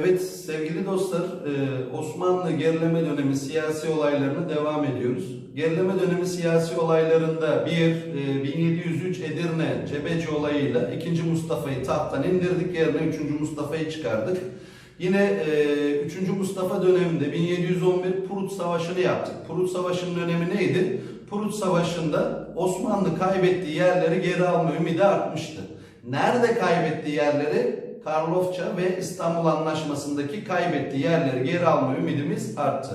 Evet sevgili dostlar, e, Osmanlı gerileme dönemi siyasi olaylarına devam ediyoruz. Gerileme dönemi siyasi olaylarında bir, e, 1703 Edirne Cebeci olayıyla 2. Mustafa'yı tahttan indirdik, yerine 3. Mustafa'yı çıkardık. Yine e, 3. Mustafa döneminde 1711 Prut Savaşı'nı yaptık. Prut Savaşı'nın önemi neydi? Prut Savaşı'nda Osmanlı kaybettiği yerleri geri alma ümidi artmıştı. Nerede kaybettiği yerleri? Karlofça ve İstanbul Anlaşması'ndaki kaybettiği yerleri geri alma ümidimiz arttı.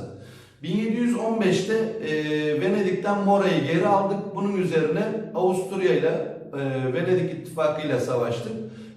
1715'te e, Venedik'ten Mora'yı geri aldık. Bunun üzerine Avusturya ile e, Venedik İttifakı ile savaştık.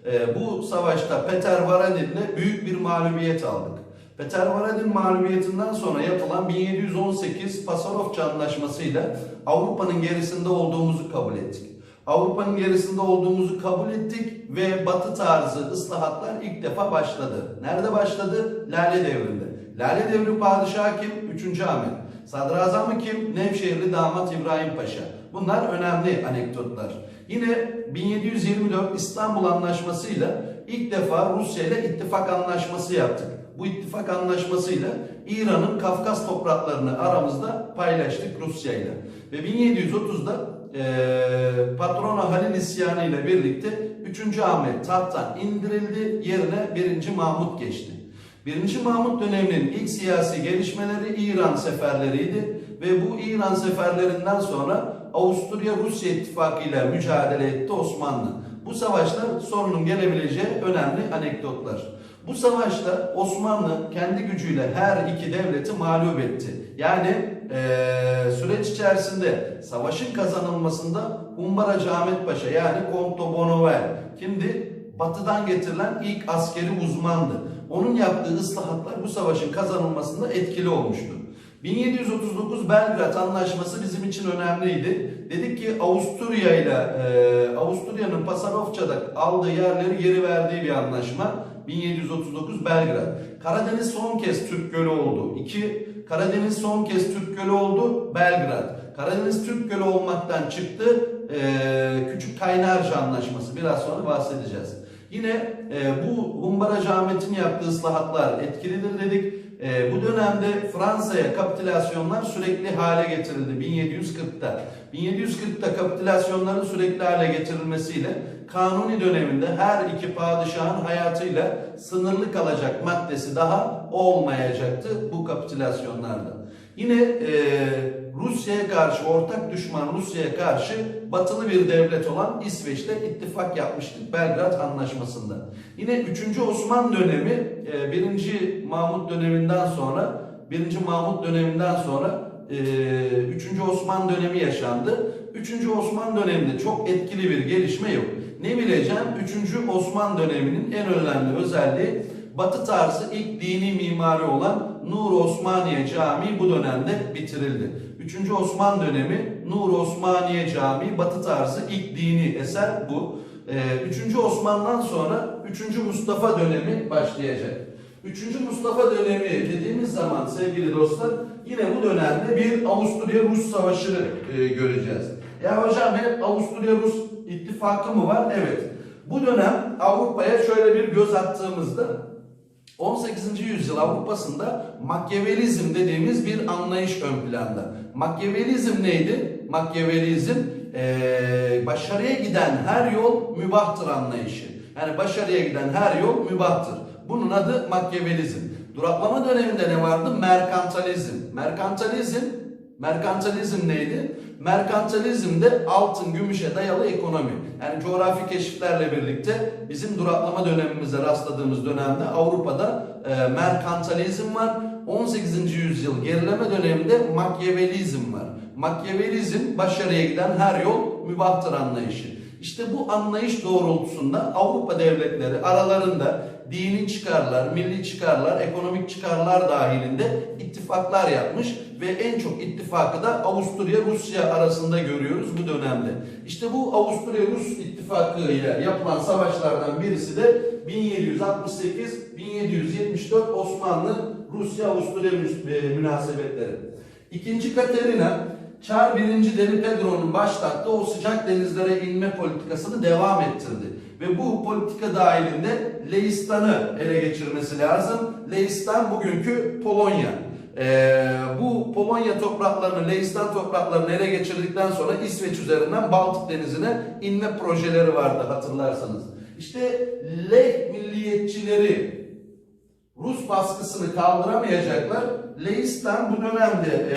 E, bu savaşta Peter Varadin'le büyük bir mağlubiyet aldık. Peter Varadin mağlubiyetinden sonra yapılan 1718 Pasarofça Anlaşması ile Avrupa'nın gerisinde olduğumuzu kabul ettik. Avrupa'nın gerisinde olduğumuzu kabul ettik ve batı tarzı ıslahatlar ilk defa başladı. Nerede başladı? Lale Devri'nde. Lale Devri padişahı kim? 3. Ahmet. Sadrazamı kim? Nevşehirli damat İbrahim Paşa. Bunlar önemli anekdotlar. Yine 1724 İstanbul Anlaşması ile ilk defa Rusya ile ittifak anlaşması yaptık. Bu ittifak anlaşmasıyla İran'ın Kafkas topraklarını aramızda paylaştık Rusya ile. Ve 1730'da e, Patrona Halil isyanı ile birlikte 3. Ahmet tahttan indirildi. Yerine 1. Mahmut geçti. 1. Mahmut döneminin ilk siyasi gelişmeleri İran seferleriydi ve bu İran seferlerinden sonra Avusturya-Rusya ittifakı ile mücadele etti Osmanlı. Bu savaşta sorunun gelebileceği önemli anekdotlar. Bu savaşta Osmanlı kendi gücüyle her iki devleti mağlup etti. Yani eee, süreç içerisinde savaşın kazanılmasında Umbaracı Ahmet Paşa yani Comte de Bonneval kimdi? Batıdan getirilen ilk askeri uzmandı. Onun yaptığı ıslahatlar bu savaşın kazanılmasında etkili olmuştu. 1739 Belgrad Anlaşması bizim için önemliydi. Dedik ki Avusturya ile e, Avusturya'nın Pasarofça'da aldığı yerleri geri verdiği bir anlaşma. 1739 Belgrad. Karadeniz son kez Türk Gölü oldu. 2. Karadeniz son kez Türk Gölü oldu. Belgrad. Karadeniz Türk Gölü olmaktan çıktı. E, Küçük Kaynarca Anlaşması. Biraz sonra bahsedeceğiz. Yine e, bu Humbaracı Ahmet'in yaptığı ıslahatlar etkilidir dedik. E, bu dönemde Fransa'ya kapitülasyonlar sürekli hale getirildi 1740'ta. 1740'ta kapitülasyonların sürekli hale getirilmesiyle Kanuni döneminde her iki padişahın hayatıyla sınırlı kalacak maddesi daha olmayacaktı bu kapitülasyonlarda. Yine e, Rusya'ya karşı, ortak düşman Rusya'ya karşı batılı bir devlet olan İsveç'te ittifak yapmıştık Belgrad Anlaşması'nda. Yine 3. Osman dönemi, e, 1. Mahmut döneminden sonra, 1. Mahmut döneminden sonra e, 3. Osman dönemi yaşandı. 3. Osman döneminde çok etkili bir gelişme yok. Ne bileceğim? 3. Osman döneminin en önemli özelliği Batı tarzı ilk dini mimari olan Nur Osmaniye Camii bu dönemde bitirildi. 3. Osman dönemi Nur Osmaniye Camii Batı tarzı ilk dini eser bu. 3. Osman'dan sonra 3. Mustafa dönemi başlayacak. 3. Mustafa dönemi dediğimiz zaman sevgili dostlar yine bu dönemde bir Avusturya-Rus savaşı e, göreceğiz. Ya hocam hep Avusturya-Rus ittifakı mı var? Evet. Bu dönem Avrupa'ya şöyle bir göz attığımızda 18. yüzyıl Avrupa'sında Makyavelizm dediğimiz bir anlayış ön planda. Makyavelizm neydi? Makyavelizm eee, başarıya giden her yol mübahtır anlayışı. Yani başarıya giden her yol mübahtır. Bunun adı Makyavelizm. Duraklama döneminde ne vardı? Merkantalizm. Merkantalizm Merkantalizm neydi? Merkantalizm de altın, gümüşe dayalı ekonomi. Yani coğrafi keşiflerle birlikte bizim duraklama dönemimize rastladığımız dönemde Avrupa'da e, merkantalizm var. 18. yüzyıl gerileme döneminde makyavelizm var. Makyavelizm başarıya giden her yol mübahtır anlayışı. İşte bu anlayış doğrultusunda Avrupa devletleri aralarında dini çıkarlar, milli çıkarlar, ekonomik çıkarlar dahilinde ittifaklar yapmış ve en çok ittifakı da Avusturya-Rusya arasında görüyoruz bu dönemde. İşte bu Avusturya-Rus ittifakı ile yapılan savaşlardan birisi de 1768-1774 Osmanlı-Rusya-Avusturya e, münasebetleri. İkinci Katerina Çar 1. Deli Pedro'nun başlattığı o sıcak denizlere inme politikasını devam ettirdi. Ve bu politika dahilinde Leistan'ı ele geçirmesi lazım. Leistan bugünkü Polonya. Ee, bu Polonya topraklarını, Leistan topraklarını ele geçirdikten sonra İsveç üzerinden Baltık Denizi'ne inme projeleri vardı hatırlarsanız. İşte Leh milliyetçileri Rus baskısını kaldıramayacaklar. Leistan bu dönemde e,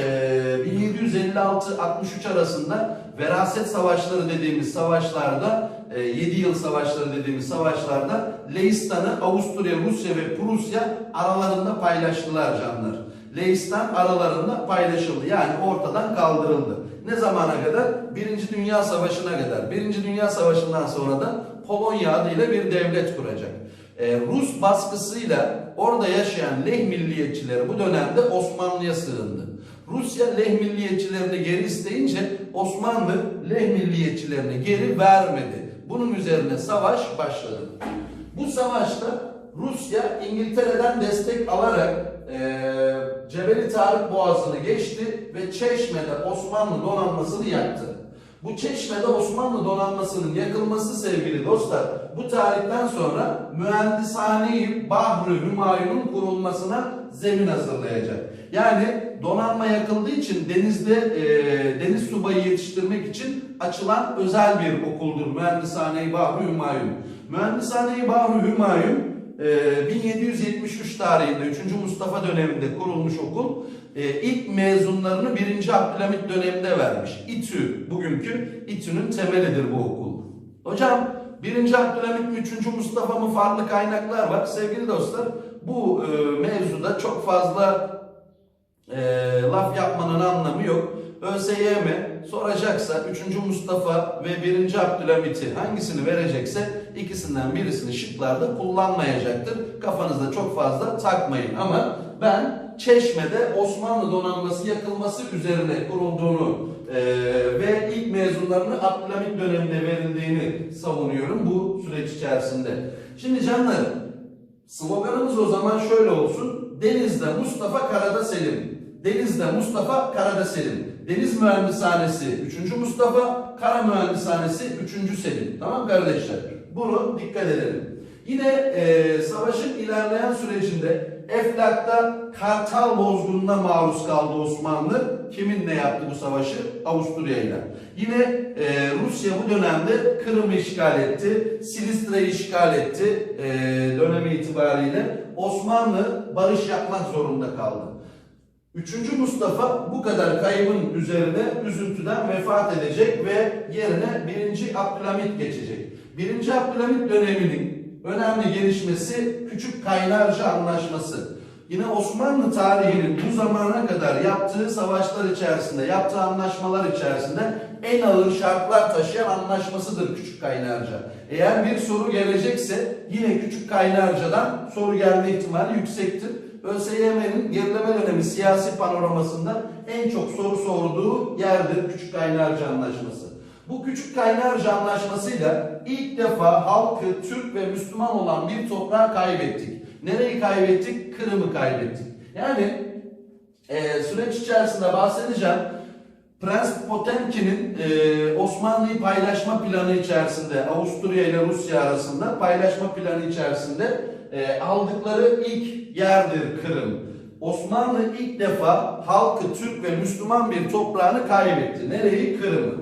1756-63 arasında veraset savaşları dediğimiz savaşlarda, e, 7 yıl savaşları dediğimiz savaşlarda Leistan'ı Avusturya, Rusya ve Prusya aralarında paylaştılar canlar. Leistan aralarında paylaşıldı. Yani ortadan kaldırıldı. Ne zamana kadar? Birinci Dünya Savaşı'na kadar. Birinci Dünya Savaşı'ndan sonra da Polonya adıyla bir devlet kuracak. Ee, Rus baskısıyla orada yaşayan Leh milliyetçileri bu dönemde Osmanlı'ya sığındı. Rusya Leh milliyetçilerini geri isteyince Osmanlı Leh milliyetçilerini geri vermedi. Bunun üzerine savaş başladı. Bu savaşta Rusya İngiltere'den destek alarak eee Cebeli Tarık Boğazı'nı geçti ve Çeşme'de Osmanlı donanmasını yaktı. Bu Çeşme'de Osmanlı donanmasının yakılması sevgili dostlar bu tarihten sonra mühendishane-i Bahri Hümayun'un kurulmasına zemin hazırlayacak. Yani donanma yakıldığı için denizde e, deniz subayı yetiştirmek için açılan özel bir okuldur Mühendishane-i Bahri Hümayun. Mühendishane-i Bahri Hümayun e, 1773 tarihinde 3. Mustafa döneminde kurulmuş okul e, ilk mezunlarını 1. Abdülhamit döneminde vermiş. İTÜ bugünkü İTÜ'nün temelidir bu okul. Hocam 1. Abdülhamit mi 3. Mustafa mı farklı kaynaklar var. Sevgili dostlar bu e, mevzuda çok fazla e, laf yapmanın anlamı yok. ÖSYM soracaksa 3. Mustafa ve 1. Abdülhamit'i hangisini verecekse ikisinden birisini şıklarda kullanmayacaktır. Kafanızda çok fazla takmayın ama ben Çeşme'de Osmanlı donanması yakılması üzerine kurulduğunu e, ve ilk mezunlarını Abdülhamit döneminde verildiğini savunuyorum bu süreç içerisinde. Şimdi canlarım sloganımız o zaman şöyle olsun. Denizde Mustafa Karada Selim. Denizde Mustafa Karada Selim. Deniz Mühendishanesi 3. Mustafa, Kara Mühendishanesi 3. Selim. Tamam kardeşler? Bunu dikkat edelim. Yine e, savaşın ilerleyen sürecinde Eflak'ta Kartal bozgununa maruz kaldı Osmanlı. Kiminle yaptı bu savaşı? Avusturya ile. Yine e, Rusya bu dönemde Kırım'ı işgal etti, Silistra'yı işgal etti e, dönemi itibariyle. Osmanlı barış yapmak zorunda kaldı. Üçüncü Mustafa bu kadar kaybın üzerine üzüntüden vefat edecek ve yerine birinci Abdülhamit geçecek. Birinci Abdülhamit döneminin önemli gelişmesi Küçük Kaynarca Anlaşması. Yine Osmanlı tarihinin bu zamana kadar yaptığı savaşlar içerisinde, yaptığı anlaşmalar içerisinde en ağır şartlar taşıyan anlaşmasıdır Küçük Kaynarca. Eğer bir soru gelecekse yine Küçük Kaynarca'dan soru gelme ihtimali yüksektir. ÖSYM'nin gerileme dönemi siyasi panoramasında en çok soru sorduğu yerdir Küçük Kaynarca Anlaşması. Bu Küçük Kaynarca Anlaşması'yla ilk defa halkı Türk ve Müslüman olan bir toprağı kaybettik. Nereyi kaybettik? Kırım'ı kaybettik. Yani e, süreç içerisinde bahsedeceğim. Prens Potemkin'in e, Osmanlı'yı paylaşma planı içerisinde Avusturya ile Rusya arasında paylaşma planı içerisinde e, aldıkları ilk yerdir Kırım. Osmanlı ilk defa halkı Türk ve Müslüman bir toprağını kaybetti. Nereyi? Kırım'ı.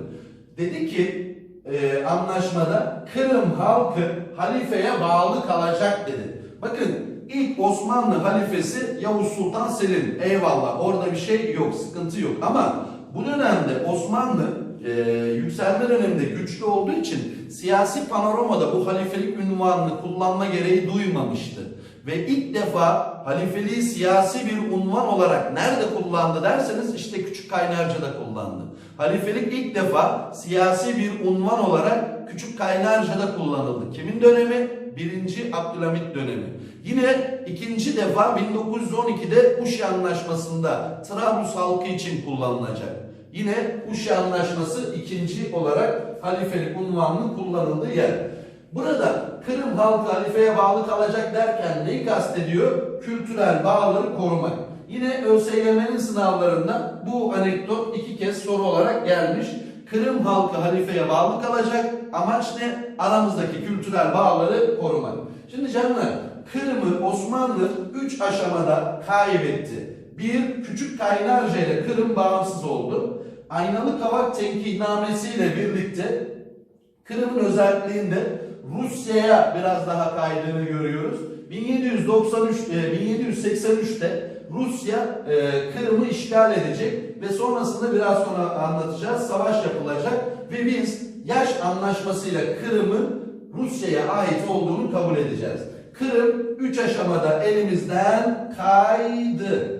Dedi ki e, anlaşmada Kırım halkı halifeye bağlı kalacak dedi. Bakın ilk Osmanlı halifesi Yavuz Sultan Selim. Eyvallah orada bir şey yok, sıkıntı yok. Ama bu dönemde Osmanlı e, yükselme döneminde güçlü olduğu için siyasi panoramada bu halifelik ünvanını kullanma gereği duymamıştı. Ve ilk defa halifeliği siyasi bir unvan olarak nerede kullandı derseniz işte Küçük Kaynarca'da kullandı. Halifelik ilk defa siyasi bir unvan olarak Küçük Kaynarca'da kullanıldı. Kimin dönemi? Birinci Abdülhamit dönemi. Yine ikinci defa 1912'de Uşi Anlaşması'nda Trablus halkı için kullanılacak. Yine Uşi Anlaşması ikinci olarak halifelik unvanının kullanıldığı yer. Burada Kırım halkı halifeye bağlı kalacak derken neyi kastediyor? Kültürel bağları korumak. Yine ÖSYM'nin sınavlarında bu anekdot iki kez soru olarak gelmiş. Kırım halkı halifeye bağlı kalacak Amaç ne? Aramızdaki kültürel bağları korumak. Şimdi canlar Kırım'ı Osmanlı 3 aşamada kaybetti. Bir, Küçük Kaynarca ile Kırım bağımsız oldu. Aynalı Kavak Tenkihnamesi ile birlikte Kırım'ın özelliğinde Rusya'ya biraz daha kaydığını görüyoruz. 1793 e, 1783'te Rusya e, Kırım'ı işgal edecek ve sonrasında biraz sonra anlatacağız. Savaş yapılacak ve biz yaş anlaşmasıyla Kırım'ın Rusya'ya ait olduğunu kabul edeceğiz. Kırım 3 aşamada elimizden kaydı.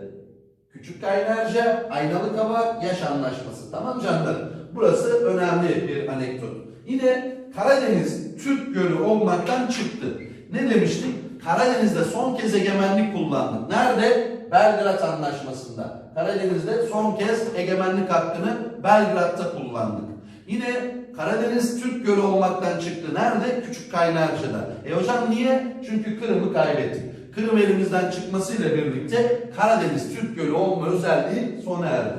Küçük Kaynarca, Aynalı Kavak, Yaş Anlaşması. Tamam canlarım? Burası önemli bir anekdot. Yine Karadeniz Türk Gölü olmaktan çıktı. Ne demiştik? Karadeniz'de son kez egemenlik kullandık. Nerede? Belgrad Anlaşması'nda. Karadeniz'de son kez egemenlik hakkını Belgrad'da kullandık. Yine Karadeniz Türk Gölü olmaktan çıktı. Nerede? Küçük Kaynarca'da. E hocam niye? Çünkü Kırım'ı kaybettik. Kırım elimizden çıkmasıyla birlikte Karadeniz Türk Gölü olma özelliği sona erdi.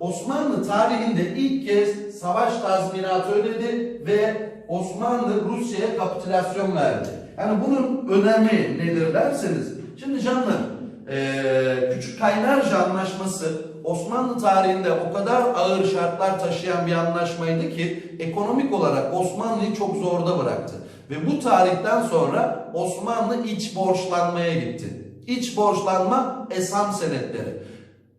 Osmanlı tarihinde ilk kez savaş tazminatı ödedi ve Osmanlı Rusya'ya kapitülasyon verdi. Yani bunun önemi nedir derseniz, şimdi canlar eee, Küçük Kaynarca Anlaşması Osmanlı tarihinde o kadar ağır şartlar taşıyan bir anlaşmaydı ki ekonomik olarak Osmanlı'yı çok zorda bıraktı. Ve bu tarihten sonra Osmanlı iç borçlanmaya gitti. İç borçlanma esam senetleri.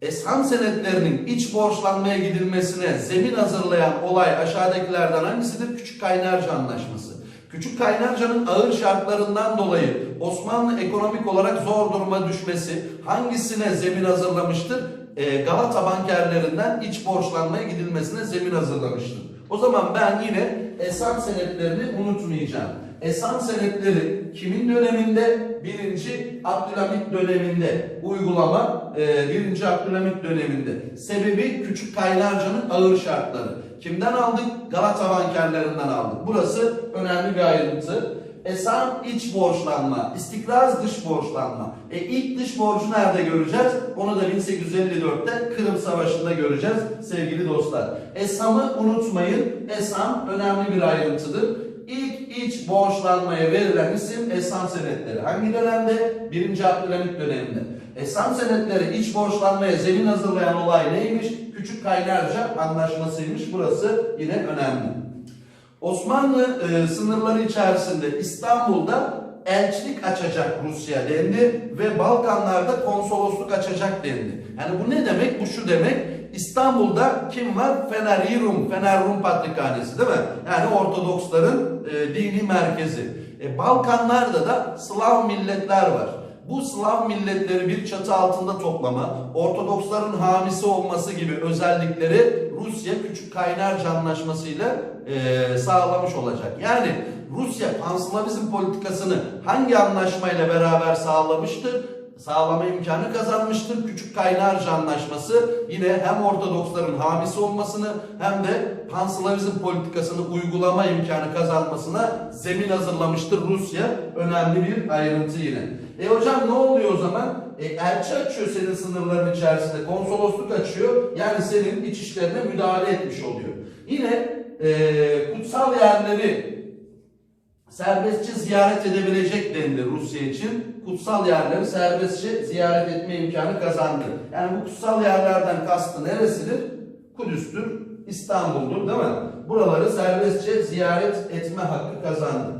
Esham senetlerinin iç borçlanmaya gidilmesine zemin hazırlayan olay aşağıdakilerden hangisidir? Küçük Kaynarca Anlaşması. Küçük Kaynarca'nın ağır şartlarından dolayı Osmanlı ekonomik olarak zor duruma düşmesi hangisine zemin hazırlamıştır? Ee, Galata bankerlerinden iç borçlanmaya gidilmesine zemin hazırlamıştır. O zaman ben yine Esham senetlerini unutmayacağım. Esham senetleri kimin döneminde? Birinci Abdülhamit döneminde uygulama e, birinci Abdülhamit döneminde. Sebebi Küçük Kaynarca'nın ağır şartları. Kimden aldık? Galata bankerlerinden aldık. Burası önemli bir ayrıntı. Esam iç borçlanma, istikraz dış borçlanma. E ilk dış borcu nerede göreceğiz? Onu da 1854'te Kırım Savaşı'nda göreceğiz sevgili dostlar. Esam'ı unutmayın. Esam önemli bir ayrıntıdır. İç borçlanmaya verilen isim Esam senetleri. Hangi dönemde? 1. Abdülhamit döneminde. Esam senetleri iç borçlanmaya zemin hazırlayan olay neymiş? Küçük Kaynarca Anlaşmasıymış. Burası yine önemli. Osmanlı e, sınırları içerisinde İstanbul'da elçilik açacak Rusya dendi ve Balkanlarda konsolosluk açacak dendi. Yani bu ne demek? Bu şu demek. İstanbul'da kim var? Fener Rum, Fener Rum Patrikhanesi değil mi? Yani Ortodoksların e, dini merkezi. E, Balkanlarda da Slav milletler var. Bu Slav milletleri bir çatı altında toplama, Ortodoksların hamisi olması gibi özellikleri Rusya Küçük Kaynarca Anlaşması ile e, sağlamış olacak. Yani Rusya panslavizm politikasını hangi anlaşmayla beraber sağlamıştır? Sağlama imkanı kazanmıştır. Küçük Kaynarca Anlaşması yine hem Ortodoksların hamisi olmasını hem de panslavizm politikasını uygulama imkanı kazanmasına zemin hazırlamıştır Rusya. Önemli bir ayrıntı yine. E hocam ne oluyor o zaman? E, elçi açıyor senin sınırların içerisinde, konsolosluk açıyor. Yani senin iç işlerine müdahale etmiş oluyor. Yine e, kutsal yerleri serbestçe ziyaret edebilecek dendi Rusya için. Kutsal yerleri serbestçe ziyaret etme imkanı kazandı. Yani bu kutsal yerlerden kastı neresidir? Kudüs'tür, İstanbul'dur değil mi? Buraları serbestçe ziyaret etme hakkı kazandı.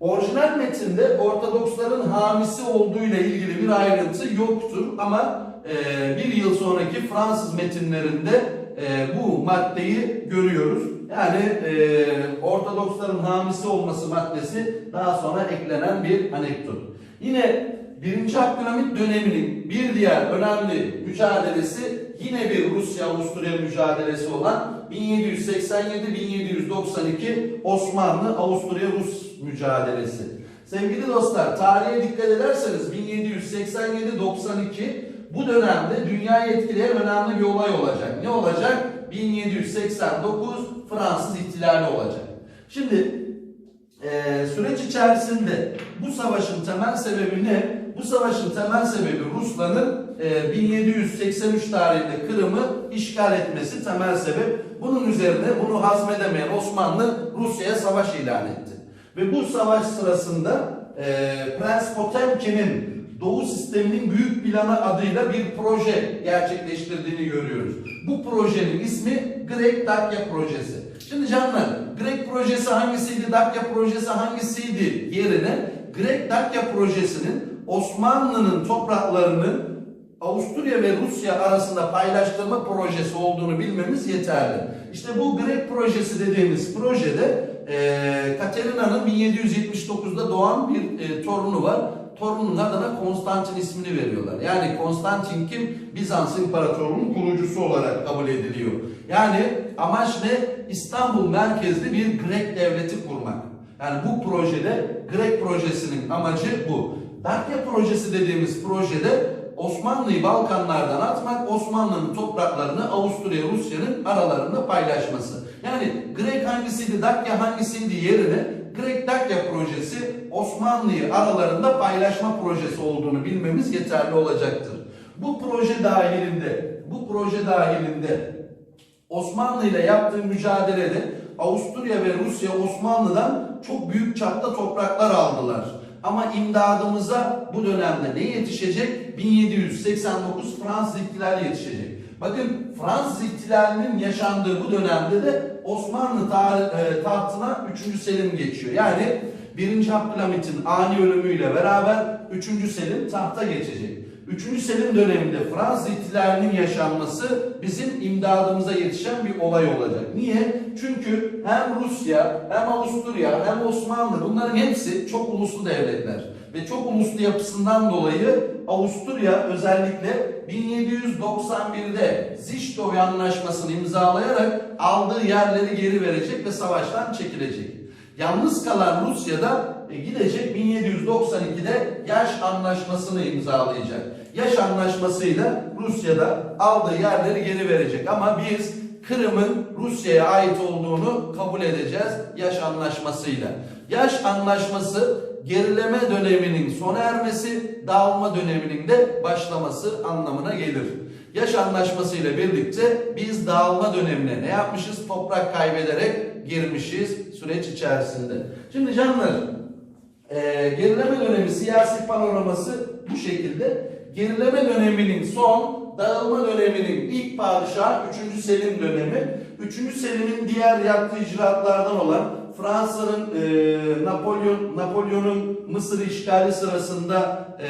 Orijinal metinde Ortodoksların hamisi olduğu ile ilgili bir ayrıntı yoktur ama e, bir yıl sonraki Fransız metinlerinde e, bu maddeyi görüyoruz. Yani e, Ortodoksların hamisi olması maddesi daha sonra eklenen bir anekdot. Yine 1. Abdülhamit döneminin bir diğer önemli mücadelesi yine bir Rusya-Avusturya mücadelesi olan 1787-1792 Osmanlı-Avusturya-Rus mücadelesi. Sevgili dostlar tarihe dikkat ederseniz 1787-92 bu dönemde dünyayı etkileyen önemli bir olay olacak. Ne olacak? 1789 Fransız ihtilali olacak. Şimdi e, süreç içerisinde bu savaşın temel sebebi ne? Bu savaşın temel sebebi Rusların e, 1783 tarihinde Kırım'ı işgal etmesi temel sebep. Bunun üzerine bunu hazmedemeyen Osmanlı Rusya'ya savaş ilan etti. Ve bu savaş sırasında e, Prens Potemkin'in Doğu sisteminin büyük planı adıyla bir proje gerçekleştirdiğini görüyoruz. Bu projenin ismi Grek Dakya Projesi. Şimdi canlar, Grek projesi hangisiydi, Dakya projesi hangisiydi yerine Grek Dakya Projesi'nin Osmanlı'nın topraklarını Avusturya ve Rusya arasında paylaştırma projesi olduğunu bilmemiz yeterli. İşte bu Grek projesi dediğimiz projede e, Katerina'nın 1779'da doğan bir e, torunu var. Torunun adına Konstantin ismini veriyorlar. Yani Konstantin kim? Bizans İmparatorluğu'nun kurucusu olarak kabul ediliyor. Yani amaç ne? İstanbul merkezli bir Grek devleti kurmak. Yani bu projede Grek projesinin amacı bu. Dakya projesi dediğimiz projede Osmanlı'yı Balkanlardan atmak, Osmanlı'nın topraklarını Avusturya, Rusya'nın aralarında paylaşması. Yani Grek hangisiydi, Dakya hangisiydi yerine Grek Dakya projesi Osmanlı'yı aralarında paylaşma projesi olduğunu bilmemiz yeterli olacaktır. Bu proje dahilinde, bu proje dahilinde Osmanlı ile yaptığı mücadelede Avusturya ve Rusya Osmanlı'dan çok büyük çapta topraklar aldılar. Ama imdadımıza bu dönemde ne yetişecek? 1789 Fransız ihtilali yetişecek. Bakın Fransız ihtilalinin yaşandığı bu dönemde de Osmanlı e, tahtına 3. Selim geçiyor. Yani 1. Abdülhamit'in ani ölümüyle beraber 3. Selim tahta geçecek. 3. Selim döneminde Fransız ihtilalinin yaşanması bizim imdadımıza yetişen bir olay olacak. Niye? Çünkü hem Rusya, hem Avusturya, hem Osmanlı bunların hepsi çok uluslu devletler. Ve çok uluslu yapısından dolayı Avusturya özellikle 1791'de Zichtov Anlaşması'nı imzalayarak aldığı yerleri geri verecek ve savaştan çekilecek. Yalnız kalan Rusya'da e, gidecek 1792'de Yaş Anlaşması'nı imzalayacak. Yaş Anlaşması'yla Rusya'da aldığı yerleri geri verecek ama biz Kırım'ın Rusya'ya ait olduğunu kabul edeceğiz Yaş Anlaşması'yla. Yaş Anlaşması gerileme döneminin sona ermesi, dağılma döneminin de başlaması anlamına gelir. Yaş Anlaşması ile birlikte biz dağılma dönemine ne yapmışız? Toprak kaybederek girmişiz süreç içerisinde. Şimdi canlar, e, gerileme dönemi siyasi panoraması bu şekilde. Gerileme döneminin son, dağılma döneminin ilk padişahı 3. Selim dönemi. 3. Selim'in diğer yaptığı icraatlardan olan Fransa'nın e, Napolyon Napolyon'un Mısır işgali sırasında e,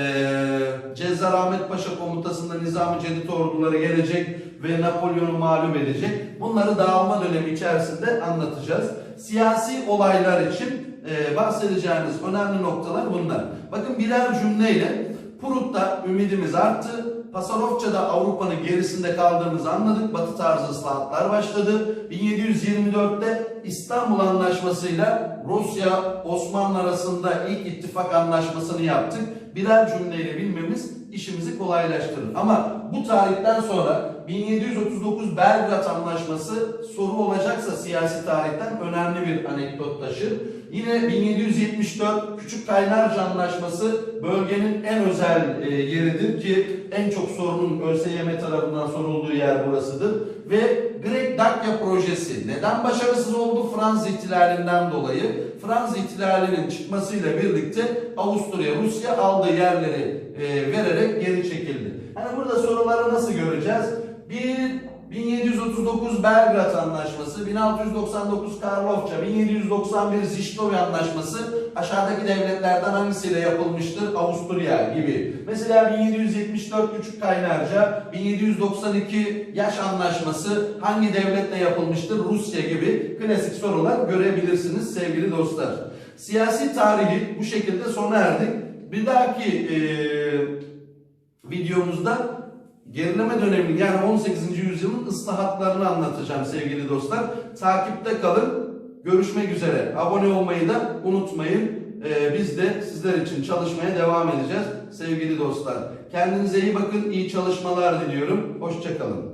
Cezzar Ahmet Paşa komutasında Nizami Cedid orduları gelecek ve Napolyon'u mağlup edecek. Bunları dağılma dönemi içerisinde anlatacağız. Siyasi olaylar için e, bahsedeceğimiz önemli noktalar bunlar. Bakın birer cümleyle Prut'ta ümidimiz arttı. Pasarofça'da Avrupa'nın gerisinde kaldığımızı anladık. Batı tarzı ıslahatlar başladı. 1724'te İstanbul Anlaşması'yla Rusya Osmanlı arasında ilk ittifak anlaşmasını yaptık. Birer cümleyle bilmemiz işimizi kolaylaştırır. Ama bu tarihten sonra 1739 Belgrad Anlaşması soru olacaksa siyasi tarihten önemli bir anekdot taşır. Yine 1774 Küçük Kaynarca Anlaşması bölgenin en özel e, yeridir ki en çok sorunun ÖSYM tarafından sorulduğu yer burasıdır. Ve Grek Dakya projesi neden başarısız oldu? Fransız ihtilalinden dolayı. Fransız ihtilalinin çıkmasıyla birlikte Avusturya, Rusya aldığı yerleri e, vererek geri çekildi. Hani burada soruları nasıl göreceğiz? Bir 1739 Belgrad Anlaşması, 1699 Karlofça, 1791 Ziştovi Anlaşması aşağıdaki devletlerden hangisiyle yapılmıştır? Avusturya gibi. Mesela 1774 Küçük Kaynarca, 1792 Yaş Anlaşması hangi devletle yapılmıştır? Rusya gibi klasik sorular görebilirsiniz sevgili dostlar. Siyasi tarihi bu şekilde sona erdik. Bir dahaki eee videomuzda gerileme döneminin yani 18. yüzyılın ıslahatlarını anlatacağım sevgili dostlar. Takipte kalın. Görüşmek üzere. Abone olmayı da unutmayın. Ee, biz de sizler için çalışmaya devam edeceğiz sevgili dostlar. Kendinize iyi bakın. iyi çalışmalar diliyorum. Hoşçakalın.